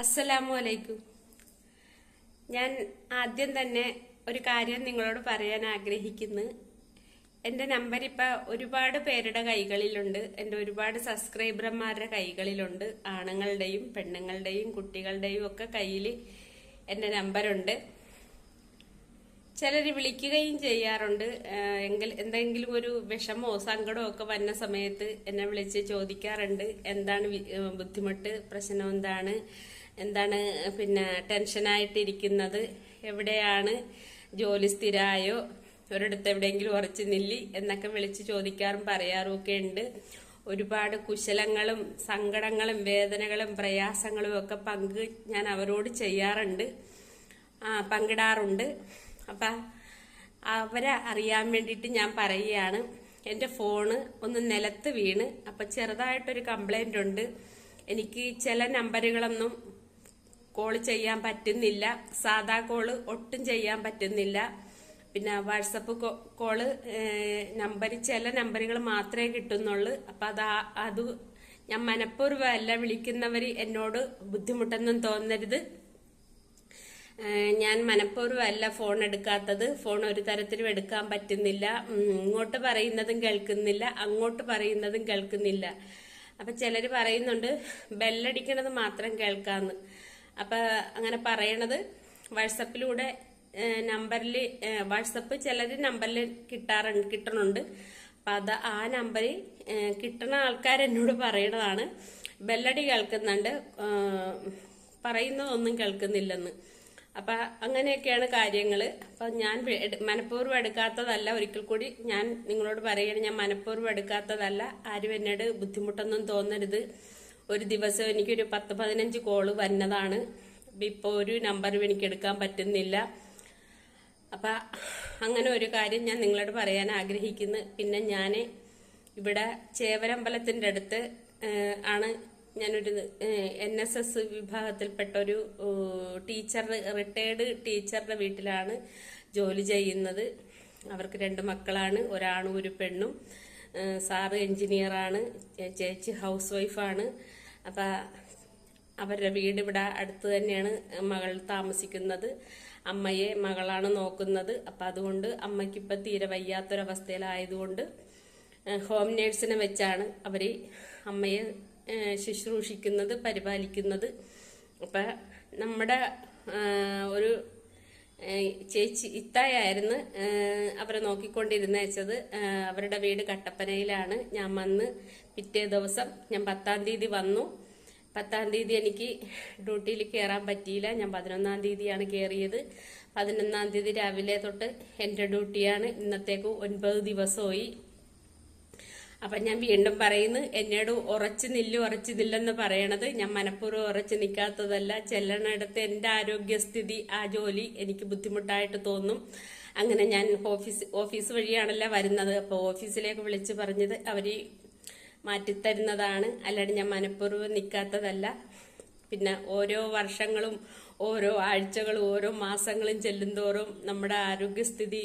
അസ്സലാമു അലൈക്കും ഞാൻ ആദ്യം തന്നെ ഒരു കാര്യം നിങ്ങളോട് പറയാൻ ആഗ്രഹിക്കുന്നു. എന്റെ നമ്പർ ഇപ്പം ഒരുപാട് പേരുടെ കൈകളിലുണ്ട്. എന്റെ ഒരുപാട് സബ്സ്ക്രൈബർമാരുടെ കൈകളിലുണ്ട്. ആണുങ്ങളുടെയും പെണ്ണുങ്ങളുടെയും കുട്ടികളുടെയും ഒക്കെ കയ്യിൽ എന്റെ നമ്പറുണ്ട്. ചിലർ വിളിക്കുകയും ചെയ്യാറുണ്ട്. എങ്കിൽ എന്തെങ്കിലും ഒരു വിഷമോ സങ്കടമോ ഒക്കെ വന്ന സമയത്ത് എന്നെ വിളിച്ച് ചോദിക്കാറുണ്ട്. എന്താണ് ബുദ്ധിമുട്ട്? പ്രശ്നം എന്താണ്? എന്താണ് പിന്നെ ടെൻഷനായിട്ടിരിക്കുന്നത്? എവിടെയാണ്? ജോലി സ്ഥിരമായോ ഒരിടത്ത് എവിടെയെങ്കിലും ഉറച്ചു നില്ലി എന്നൊക്കെ വിളിച്ച് ചോദിക്കാറും പറയാറും ഒക്കെ ഉണ്ട്. ഒരുപാട് കുശലങ്ങളും സങ്കടങ്ങളും വേദനകളും പ്രയാസങ്ങളും ഒക്കെ പങ്ക് ഞാൻ അവരോട് ചെയ്യാറുണ്ട്. പങ്കിടാറുണ്ട്. അപ്പം അവരെ അറിയാൻ വേണ്ടിയിട്ട് ഞാൻ പറയുകയാണ്. എന്റെ ഫോണ് ഒന്ന് നിലത്ത് വീണ്. അപ്പം ചെറുതായിട്ടൊരു കംപ്ലൈന്റ് ഉണ്ട്. എനിക്ക് ചില നമ്പറുകളൊന്നും കോൾ ചെയ്യാൻ പറ്റുന്നില്ല. സാധാ കോൾ ഒട്ടും ചെയ്യാൻ പറ്റുന്നില്ല. പിന്നെ വാട്സപ്പ് കോൾ നമ്പർ ചില നമ്പറുകൾ മാത്രമേ കിട്ടുന്നുള്ളൂ. അപ്പം അത് അത് ഞാൻ മനഃപൂർവമല്ല വിളിക്കുന്നവർ എന്നോട് ബുദ്ധിമുട്ടൊന്നും തോന്നരുത്. ഞാൻ മനഃപൂർവമല്ല ഫോൺ എടുക്കാത്തത്. ഫോൺ ഒരു തരത്തിലും എടുക്കാൻ പറ്റുന്നില്ല. ഇങ്ങോട്ട് പറയുന്നതും കേൾക്കുന്നില്ല. അങ്ങോട്ട് പറയുന്നതും കേൾക്കുന്നില്ല. അപ്പം ചിലർ പറയുന്നുണ്ട് ബെല്ലടിക്കണത് മാത്രം കേൾക്കാന്ന്. അപ്പൊ അങ്ങനെ പറയണത് വാട്സപ്പിലൂടെ നമ്പറിൽ വാട്സപ്പ് ചിലർ നമ്പറിൽ കിട്ടാറുണ്ട് കിട്ടണുണ്ട്. അപ്പൊ അത് ആ നമ്പറിൽ കിട്ടണ ആൾക്കാർ എന്നോട് പറയണതാണ്. ബെല്ലടി കേൾക്കുന്നുണ്ട്. പറയുന്നതൊന്നും കേൾക്കുന്നില്ലെന്ന്. അപ്പൊ അങ്ങനെയൊക്കെയാണ് കാര്യങ്ങൾ അപ്പൊ ഞാൻ മനഃപൂർവം എടുക്കാത്തതല്ല. ഒരിക്കൽ കൂടി ഞാൻ നിങ്ങളോട് പറയുകയാണ് ഞാൻ മനഃപൂർവം എടുക്കാത്തതല്ല. ആരും എന്നോട് ബുദ്ധിമുട്ടൊന്നും തോന്നരുത്. ഒരു ദിവസം എനിക്കൊരു പത്ത് പതിനഞ്ച് കോൾ വന്നതാണ് ഇപ്പോൾ ഒരു നമ്പറും എനിക്ക് എടുക്കാൻ പറ്റുന്നില്ല. അപ്പം അങ്ങനെ ഒരു കാര്യം ഞാൻ നിങ്ങളോട് പറയാൻ ആഗ്രഹിക്കുന്നു. പിന്നെ ഞാൻ ഇവിടെ ചേവരമ്പലത്തിന്റെ അടുത്ത് ആണ് ഞാനൊരു എൻ എസ് എസ് വിഭാഗത്തിൽപ്പെട്ട ഒരു ടീച്ചർ റിട്ടയേർഡ് ടീച്ചറുടെ വീട്ടിലാണ് ജോലി ചെയ്യുന്നത്. അവർക്ക് രണ്ട് മക്കളാണ് ഒരാണും ഒരു പെണ്ണും. സാറ് എഞ്ചിനീയറാണ് ചേച്ചി ഹൗസ് വൈഫാണ്. അപ്പം അവരുടെ വീട് ഇവിടെ അടുത്ത് തന്നെയാണ് മകൾ താമസിക്കുന്നത്. അമ്മയെ മകളാണ് നോക്കുന്നത്. അപ്പം അതുകൊണ്ട് അമ്മയ്ക്ക് ഇപ്പം തീരെ വയ്യാത്തൊരവസ്ഥയിലായതുകൊണ്ട് ഹോം നേഴ്സിനെ വെച്ചാണ് അവർ അമ്മയെ ശുശ്രൂഷിക്കുന്നത് പരിപാലിക്കുന്നത്. അപ്പം നമ്മുടെ ഒരു ചേച്ചി ഇത്തായായിരുന്നു അവരെ നോക്കിക്കൊണ്ടിരുന്ന വെച്ചത്. അവരുടെ വീട് കട്ടപ്പനയിലാണ്. ഞാൻ വന്ന് പിറ്റേ ദിവസം ഞാൻ പത്താം തീയതി വന്നു. പത്താം തീയതി എനിക്ക് ഡ്യൂട്ടിയിൽ കയറാൻ പറ്റിയില്ല. ഞാൻ പതിനൊന്നാം തീയതിയാണ് കയറിയത് പതിനൊന്നാം തീയതി രാവിലെ തൊട്ട് എന്റെ ഡ്യൂട്ടിയാണ്. ഇന്നത്തേക്ക് ഒൻപത് ദിവസമായി. അപ്പം ഞാൻ വീണ്ടും പറയുന്നു എന്നോട് ഉറച്ചു നില്ല് ഉറച്ചു നില്ലെന്ന് പറയണത് ഞാൻ മനഃപൂർവം ഉറച്ചു നിൽക്കാത്തതല്ല. ചെല്ലണയിടത്ത് എന്റെ ആരോഗ്യസ്ഥിതി ആ ജോലി എനിക്ക് ബുദ്ധിമുട്ടായിട്ട് തോന്നും. അങ്ങനെ ഞാൻ ഓഫീസ് ഓഫീസ് വഴിയാണല്ലോ വരുന്നത്. അപ്പോൾ ഓഫീസിലേക്ക് വിളിച്ച് പറഞ്ഞത് അവർ മാറ്റിത്തരുന്നതാണ്. അല്ലാണ്ട് ഞാൻ മനഃപൂർവം നിൽക്കാത്തതല്ല. പിന്നെ ഓരോ വർഷങ്ങളും ഓരോ ആഴ്ചകളും ഓരോ മാസങ്ങളും ചെല്ലുന്തോറും നമ്മുടെ ആരോഗ്യസ്ഥിതി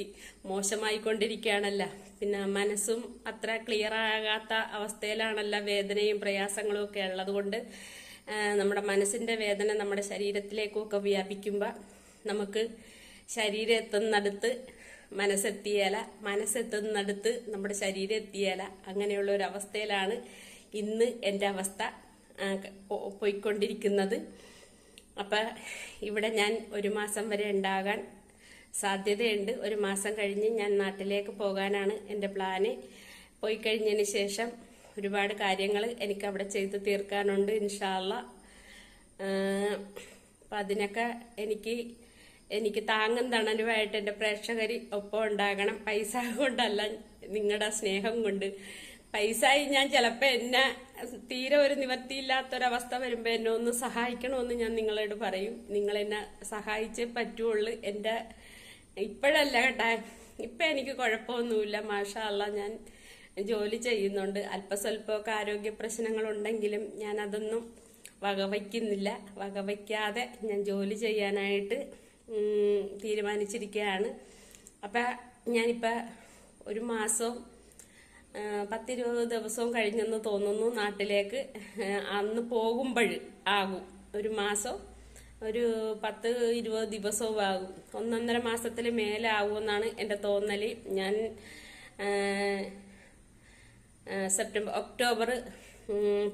മോശമായിക്കൊണ്ടിരിക്കുകയാണല്ലോ. പിന്നെ മനസ്സും അത്ര ക്ലിയർ ആകാത്ത അവസ്ഥയിലാണല്ലോ വേദനയും പ്രയാസങ്ങളും ഒക്കെ ഉള്ളതുകൊണ്ട് കൊണ്ട് നമ്മുടെ മനസ്സിന്റെ വേദന നമ്മുടെ ശരീരത്തിലേക്കൊക്കെ വ്യാപിക്കുമ്പോൾ നമുക്ക് ശരീരം എത്തുന്നിടത്ത് മനസ്സെത്തിയേല മനസ്സെത്തുന്നിടത്ത് നമ്മുടെ ശരീരം എത്തിയേല അങ്ങനെയുള്ള ഒരു അവസ്ഥയിലാണ് ഇന്ന് എന്റെ അവസ്ഥ പോയിക്കൊണ്ടിരിക്കുന്നത്. അപ്പം ഇവിടെ ഞാൻ ഒരു മാസം വരെ ഉണ്ടാകാൻ സാധ്യതയുണ്ട്. ഒരു മാസം കഴിഞ്ഞ് ഞാൻ നാട്ടിലേക്ക് പോകാനാണ് എന്റെ പ്ലാന് പോയി കഴിഞ്ഞതിന് ശേഷം ഒരുപാട് കാര്യങ്ങൾ എനിക്ക് അവിടെ ചെയ്തു തീർക്കാനുണ്ട് ഇൻഷാല്ല അപ്പം അതിനൊക്കെ എനിക്ക് എനിക്ക് താങ്ങും തണലുമായിട്ട് എന്റെ പ്രേക്ഷകർ ഒപ്പം ഉണ്ടാകണം. പൈസ കൊണ്ടല്ല നിങ്ങളുടെ സ്നേഹം കൊണ്ട് പൈസയായി ഞാൻ ചിലപ്പോൾ എന്നെ തീരെ ഒരു നിവർത്തിയില്ലാത്തൊരവസ്ഥ വരുമ്പോൾ എന്നെ ഒന്ന് സഹായിക്കണമെന്ന് ഞാൻ നിങ്ങളോട് പറയും. നിങ്ങൾ എന്നെ സഹായിച്ചേ പറ്റുള്ളൂ. എന്റെ ഇപ്പോഴല്ല കേട്ടാ. ഇപ്പം എനിക്ക് കുഴപ്പമൊന്നുമില്ല. മാഷാള്ള ഞാൻ ജോലി ചെയ്യുന്നുണ്ട്. അല്പസ്വല്പമൊക്കെ ആരോഗ്യ പ്രശ്നങ്ങൾ ഉണ്ടെങ്കിലും ഞാൻ അതൊന്നും വകവയ്ക്കുന്നില്ല. വകവയ്ക്കാതെ ഞാൻ ജോലി ചെയ്യാനായിട്ട് തീരുമാനിച്ചിരിക്കുകയാണ് അപ്പം ഞാനിപ്പോൾ ഒരു മാസവും ആ, പത്തിരുപത് ദിവസവും കഴിഞ്ഞെന്ന് തോന്നുന്നു നാട്ടിലേക്ക്. അന്ന് പോകുമ്പോൾ ആകും. ഒരു മാസം ഒരു പത്ത് ഇരുപത് ദിവസവും ആകും. ഒന്നൊന്നര മാസത്തിൽ മേലെ ആകുമെന്നാണ് എന്റെ തോന്നൽ ഞാൻ സെപ്റ്റംബർ ഒക്ടോബർ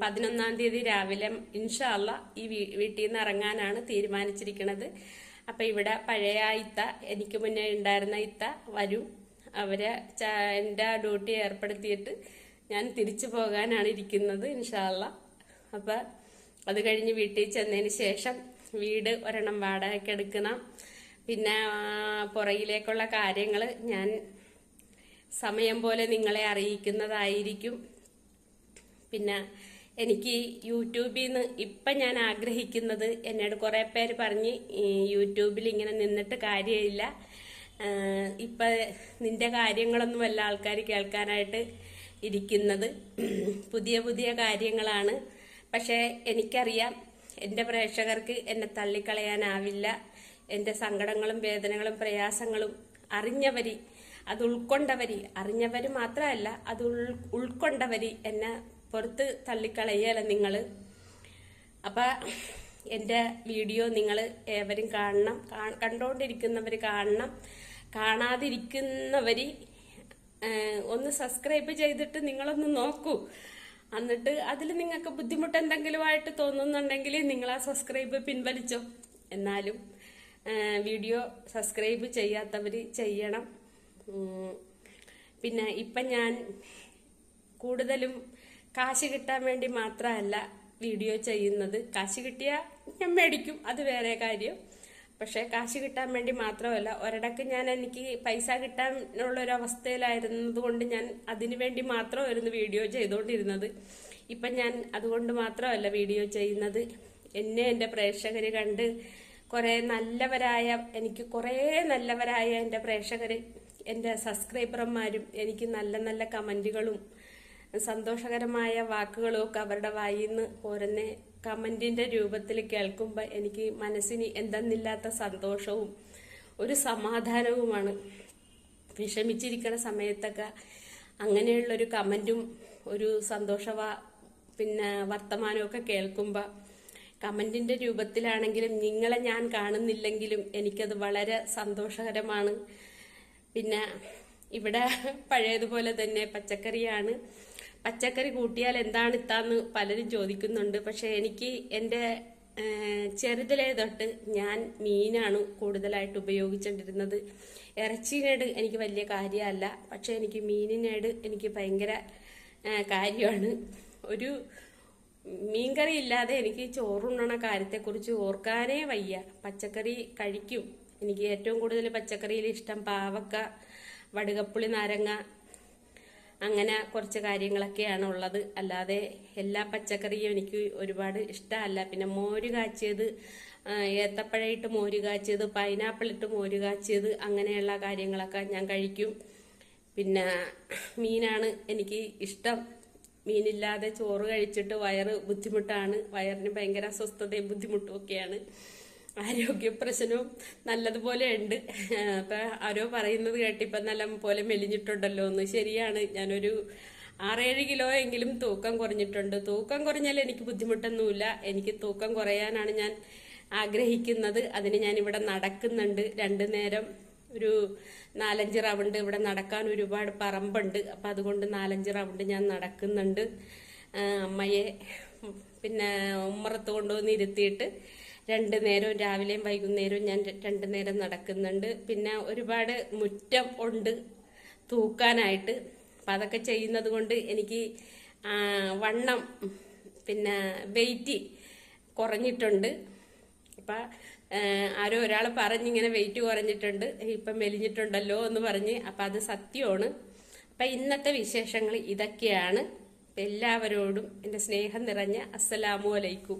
പതിനൊന്നാം തീയതി രാവിലെ ഇൻഷാല്ല ഈ വീട്ടിൽ നിന്ന് ഇറങ്ങാനാണ് തീരുമാനിച്ചിരിക്കുന്നത് അപ്പം ഇവിടെ പഴയ ഇത്ത എനിക്ക് മുന്നേ ഉണ്ടായിരുന്ന ഇത്ത വരും. അവരെ എന്റെ ഡ്യൂട്ടി ഏർപ്പെടുത്തിയിട്ട് ഞാൻ തിരിച്ചു പോകാനാണ് ഇരിക്കുന്നത് ഇൻഷാല്ല അപ്പം അത് കഴിഞ്ഞ് വീട്ടിൽ ചെന്നതിന് ശേഷം വീട് ഒരെണ്ണം വാടകയ്ക്ക് എടുക്കണം. പിന്നെ പുറകിലേക്കുള്ള കാര്യങ്ങൾ ഞാൻ സമയം പോലെ നിങ്ങളെ അറിയിക്കുന്നതായിരിക്കും. പിന്നെ എനിക്ക് യൂട്യൂബിൽ നിന്ന് ഇപ്പം ഞാൻ ആഗ്രഹിക്കുന്നത് എന്നോട് കുറേ പേര് പറഞ്ഞ് യൂട്യൂബിൽ ഇങ്ങനെ നിന്നിട്ട് കാര്യമില്ല. ഇപ്പം നിന്റെ കാര്യങ്ങളൊന്നും അല്ല ആൾക്കാർ കേൾക്കാനായിട്ട് ഇരിക്കുന്നത്. പുതിയ പുതിയ കാര്യങ്ങളാണ്. പക്ഷേ എനിക്കറിയാം എന്റെ പ്രേക്ഷകർക്ക് എന്നെ തള്ളിക്കളയാനാവില്ല. എന്റെ സങ്കടങ്ങളും വേദനകളും പ്രയാസങ്ങളും അറിഞ്ഞവരി അത് ഉൾക്കൊണ്ടവരി അറിഞ്ഞവര് മാത്രമല്ല അത് ഉൾ ഉൾക്കൊണ്ടവരി എന്നെ പുറത്ത് തള്ളിക്കളയല്ല നിങ്ങൾ അപ്പം എന്റെ വീഡിയോ നിങ്ങൾ ഏവരും കാണണം കണ്ടുകൊണ്ടിരിക്കുന്നവർ കാണണം. കാണാതിരിക്കുന്നവർ ഒന്ന് സബ്സ്ക്രൈബ് ചെയ്തിട്ട് നിങ്ങളൊന്ന് നോക്കൂ. എന്നിട്ട് അതിൽ നിങ്ങൾക്ക് ബുദ്ധിമുട്ട് എന്തെങ്കിലും ആയിട്ട് തോന്നുന്നുണ്ടെങ്കിൽ നിങ്ങൾ ആ സബ്സ്ക്രൈബ് പിൻവലിച്ചോ. എന്നാലും വീഡിയോ സബ്സ്ക്രൈബ് ചെയ്യാത്തവർ ചെയ്യണം. പിന്നെ ഇപ്പം ഞാൻ കൂടുതലും കാശ് കിട്ടാൻ വേണ്ടി മാത്രമല്ല വീഡിയോ ചെയ്യുന്നത്. കാശ് കിട്ടിയാൽ ഞാൻ മേടിക്കും. അത് വേറെ കാര്യം. പക്ഷെ കാശ് കിട്ടാൻ വേണ്ടി മാത്രമല്ല ഒരിടക്ക് ഞാൻ എനിക്ക് പൈസ കിട്ടാനുള്ള ഒരു അവസ്ഥയിലായിരുന്നത് കൊണ്ട് ഞാൻ അതിനു വേണ്ടി മാത്രമായിരുന്നു വീഡിയോ ചെയ്തുകൊണ്ടിരുന്നത്. ഇപ്പം ഞാൻ അതുകൊണ്ട് മാത്രമല്ല വീഡിയോ ചെയ്യുന്നത്. എന്നെ എന്റെ പ്രേക്ഷകർ കണ്ട് കുറേ നല്ലവരായ എനിക്ക് കുറേ നല്ലവരായ എന്റെ പ്രേക്ഷകർ എന്റെ സബ്സ്ക്രൈബർമാരും എനിക്ക് നല്ല നല്ല കമന്റുകളും സന്തോഷകരമായ വാക്കുകളും ഒക്കെ അവരുടെ വായിൽ നിന്ന് കമന്റിന്റെ രൂപത്തിൽ കേൾക്കുമ്പോൾ എനിക്ക് മനസ്സിന് എന്തെന്നില്ലാത്ത സന്തോഷവും ഒരു സമാധാനവുമാണ്. വിഷമിച്ചിരിക്കുന്ന സമയത്തൊക്കെ അങ്ങനെയുള്ളൊരു കമന്റും ഒരു സന്തോഷവ പിന്നെ വർത്തമാനമൊക്കെ കേൾക്കുമ്പോൾ കമന്റിന്റെ രൂപത്തിലാണെങ്കിലും നിങ്ങളെ ഞാൻ കാണുന്നില്ലെങ്കിലും എനിക്കത് വളരെ സന്തോഷകരമാണ്. പിന്നെ ഇവിടെ പഴയതുപോലെ തന്നെ പച്ചക്കറിയാണ്. പച്ചക്കറി കൂട്ടിയാൽ എന്താണ് ഇത്താന്ന് പലരും ചോദിക്കുന്നുണ്ട്. പക്ഷെ എനിക്ക് എന്റെ ചെറുതിലേ തൊട്ട് ഞാൻ മീനാണ് കൂടുതലായിട്ട് ഉപയോഗിച്ചുകൊണ്ടിരുന്നത് ഇറച്ചിനേട് എനിക്ക് വലിയ കാര്യമല്ല. പക്ഷെ എനിക്ക് മീനിനേട് എനിക്ക് ഭയങ്കര കാര്യമാണ്. ഒരു മീൻകറി ഇല്ലാതെ എനിക്ക് ചോറുണ്ണണ കാര്യത്തെക്കുറിച്ച് ഓർക്കാനേ വയ്യ. പച്ചക്കറി കഴിക്കും. എനിക്ക് ഏറ്റവും കൂടുതൽ പച്ചക്കറിയിൽ ഇഷ്ടം പാവക്ക വടുകപ്പുളി നാരങ്ങ അങ്ങനെ കുറച്ച് കാര്യങ്ങളൊക്കെയാണ് ഉള്ളത്. അല്ലാതെ എല്ലാ പച്ചക്കറിയും എനിക്ക് ഒരുപാട് ഇഷ്ടമല്ല. പിന്നെ മോര് കാച്ചിയത് ഏത്തപ്പഴയിട്ട് മോര് കാച്ചിയത് പൈനാപ്പിൾ ഇട്ട് മോര് കാച്ചിയത് അങ്ങനെയുള്ള കാര്യങ്ങളൊക്കെ ഞാൻ കഴിക്കും. പിന്നെ മീനാണ് എനിക്ക് ഇഷ്ടം. മീനില്ലാതെ ചോറ് കഴിച്ചിട്ട് വയറ് ബുദ്ധിമുട്ടാണ്. വയറിന് ഭയങ്കര അസ്വസ്ഥതയും ബുദ്ധിമുട്ടും ഒക്കെയാണ്. ആരോഗ്യ പ്രശ്നവും നല്ലതുപോലെ ഉണ്ട്. അപ്പൊ ആരോ പറയുന്നത് കേട്ടിപ്പം നല്ല പോലെ മെലിഞ്ഞിട്ടുണ്ടല്ലോ എന്ന്. ശരിയാണ്. ഞാനൊരു ആറേഴ് കിലോ എങ്കിലും തൂക്കം കുറഞ്ഞിട്ടുണ്ട്. തൂക്കം കുറഞ്ഞാൽ എനിക്ക് ബുദ്ധിമുട്ടൊന്നുമില്ല. എനിക്ക് തൂക്കം കുറയാനാണ് ഞാൻ ആഗ്രഹിക്കുന്നത്. അതിന് ഞാൻ ഇവിടെ നടക്കുന്നുണ്ട്. രണ്ടു നേരം ഒരു നാലഞ്ച് റൗണ്ട് ഇവിടെ നടക്കാൻ ഒരുപാട് പറമ്പുണ്ട്. അപ്പം അതുകൊണ്ട് നാലഞ്ച് റൗണ്ട് ഞാൻ നടക്കുന്നുണ്ട്. അമ്മയെ പിന്നെ ഉമ്മറത്ത് കൊണ്ടുവന്ന് ഇരുത്തിയിട്ട് രണ്ട് നേരവും രാവിലെയും വൈകുന്നേരവും ഞാൻ രണ്ട് നേരം നടക്കുന്നുണ്ട്. പിന്നെ ഒരുപാട് മുറ്റം ഉണ്ട് തൂക്കാനായിട്ട്. അപ്പം അതൊക്കെ ചെയ്യുന്നത് കൊണ്ട് എനിക്ക് വണ്ണം പിന്നെ വെയിറ്റ് കുറഞ്ഞിട്ടുണ്ട്. അപ്പം ആരോ ഒരാൾ പറഞ്ഞിങ്ങനെ വെയിറ്റ് കുറഞ്ഞിട്ടുണ്ട്. ഇപ്പം മെലിഞ്ഞിട്ടുണ്ടല്ലോ എന്ന് പറഞ്ഞ്. അപ്പം അത് സത്യമാണ്. അപ്പം ഇന്നത്തെ വിശേഷങ്ങൾ ഇതൊക്കെയാണ്. എല്ലാവരോടും എന്റെ സ്നേഹം നിറഞ്ഞ അസ്സലാമു അലൈക്കും.